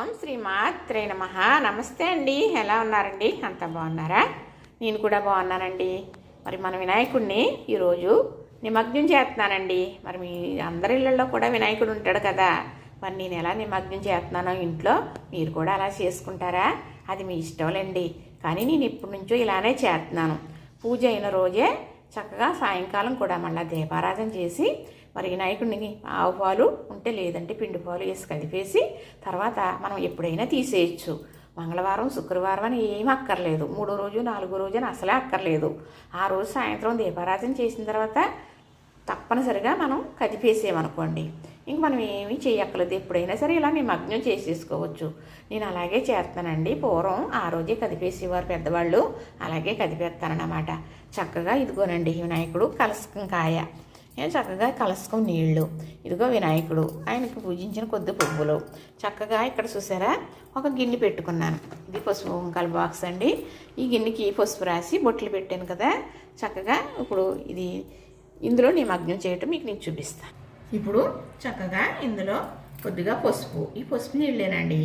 ఓం శ్రీ మాత్రే నమ. నమస్తే అండి. ఎలా ఉన్నారండి? అంత బాగున్నారా? నేను కూడా బాగున్నానండి. మరి మన వినాయకుడిని ఈరోజు నిమగ్నం చేస్తున్నానండి. మరి మీ అందరి ఇళ్ళల్లో కూడా వినాయకుడు ఉంటాడు కదా. మరి నేను ఎలా నిమగ్నం చేస్తున్నానో ఇంట్లో మీరు కూడా అలా చేసుకుంటారా? అది మీ ఇష్టంలేండి కానీ నేను ఇప్పటి నుంచో ఇలానే చేస్తున్నాను. పూజ అయిన రోజే చక్కగా సాయంకాలం కూడా మళ్ళీ దీపారాధన చేసి మరి వినాయకుడిని ఆవు పాలు ఉంటే లేదంటే పిండి పాలు వేసి కలిపేసి తర్వాత మనం ఎప్పుడైనా తీసేయచ్చు. మంగళవారం శుక్రవారం అని ఏం అక్కర్లేదు. మూడో రోజు నాలుగో రోజు అని అసలే అక్కర్లేదు. ఆ రోజు సాయంత్రం దీపారాధన చేసిన తర్వాత తప్పనిసరిగా మనం కదిపేసేమనుకోండి. ఇంక మనం ఏమీ చేయక్కర్లేదు. ఎప్పుడైనా సరే ఇలా నిమగ్నం చేసేసుకోవచ్చు. నేను అలాగే చేస్తానండి. పూర్వం ఆ రోజే కదిపేసేవారు పెద్దవాళ్ళు. అలాగే కదిపేస్తానన్నమాట చక్కగా ఇదిగోనండి వినాయకుడు కలసకం కాయ. చక్కగా కలసకం నీళ్ళు. ఇదిగో వినాయకుడు. ఆయనకు పూజించిన కొద్ది పువ్వులు. చక్కగా ఇక్కడ చూసారా? ఒక గిన్నె పెట్టుకున్నాను. ఇది పసుపు వంకాల బాక్స్ అండి. ఈ గిన్నెకి పసుపు రాసి బొట్లు పెట్టాను కదా. చక్కగా ఇప్పుడు ఇది ఇందులో నిమగ్నం చేయటం మీకు నేను చూపిస్తాను. ఇప్పుడు చక్కగా ఇందులో కొద్దిగా పసుపు. ఈ పసుపు నీళ్ళేనండి.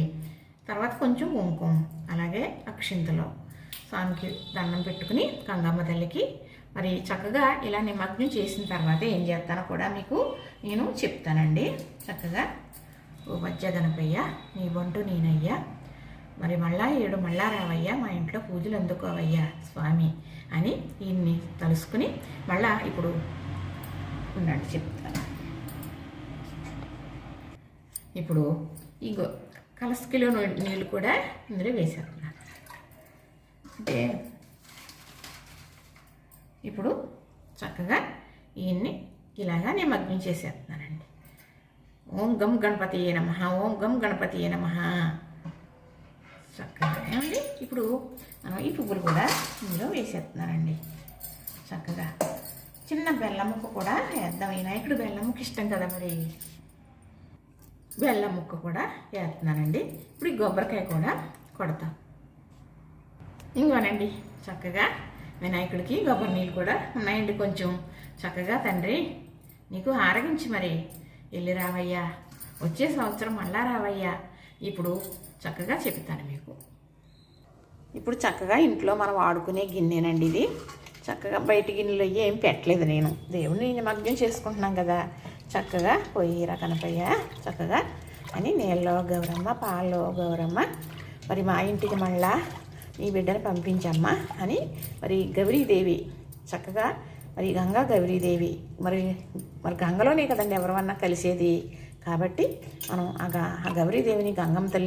తర్వాత కొంచెం కుంకుమ అలాగే అక్షింతలు. స్వామికి దండం పెట్టుకుని గంగమ్మ తల్లికి మరి చక్కగా ఇలా నిమగ్నం చేసిన తర్వాత ఏం చేస్తానో కూడా మీకు నేను చెప్తానండి. చక్కగా ఓ మధ్య గణపయ్య నీ బంటు నేనయ్యా. మరి మళ్ళా ఏడు మళ్ళా రావయ్యా మా ఇంట్లో పూజలు అందుకోవయ్యా స్వామి అని ఈయన్ని తలుసుకుని మళ్ళా ఇప్పుడు ఉండండి చెప్తాను. ఇప్పుడు ఈ గో కలసకిలో నీళ్ళు కూడా ఇందులో వేసేస్తున్నాను అంటే ఇప్పుడు చక్కగా ఈయన్ని ఇలాగా నిమగ్నం చేసేస్తున్నానండి. ఓం గం గణపతి ఏ నమ ఓం గం గణపతి ఏ నమ. చక్కగా ఏమండి? ఇప్పుడు మనం ఈ పువ్వులు కూడా ఇందులో వేసేస్తున్నానండి. చక్కగా చిన్న బెల్లముకు కూడా వేద్దాం. వినాయకుడు బెల్లముకి ఇష్టం కదా మరి? బెల్లం ముక్క కూడా వేస్తున్నానండి. ఇప్పుడు ఈ కొబ్బరికాయ కూడా కొడతాం. ఇంకోనండి చక్కగా వినాయకుడికి కొబ్బరి నీళ్ళు కూడా ఉన్నాయండి కొంచెం. చక్కగా తండ్రి నీకు ఆరగించి మరి. వెళ్ళి రావయ్యా. వచ్చే సంవత్సరం మళ్ళా రావయ్యా. ఇప్పుడు చక్కగా చెప్తాను మీకు. ఇప్పుడు చక్కగా ఇంట్లో మనం వాడుకునే గిన్నెనండి ఇది. చక్కగా బయట గిన్నెలు ఏం పెట్టలేదు నేను. దేవుడిని నిమగ్నం చేసుకుంటున్నాం కదా. చక్కగా పొయ్యిరా కనపయ్య చక్కగా. అని నీళ్ళలో గౌరమ్మ పాలలో గౌరమ్మ మరి మా ఇంటికి మళ్ళా నీ బిడ్డను పంపించమ్మా అని మరి గౌరీదేవి చక్కగా మరి గంగా గౌరీదేవి మరి మరి గంగలోనే కదండి ఎవరన్నా కలిసేది. కాబట్టి మనం ఆ గ ఆ గౌరీదేవిని గంగమ్మ తల్లి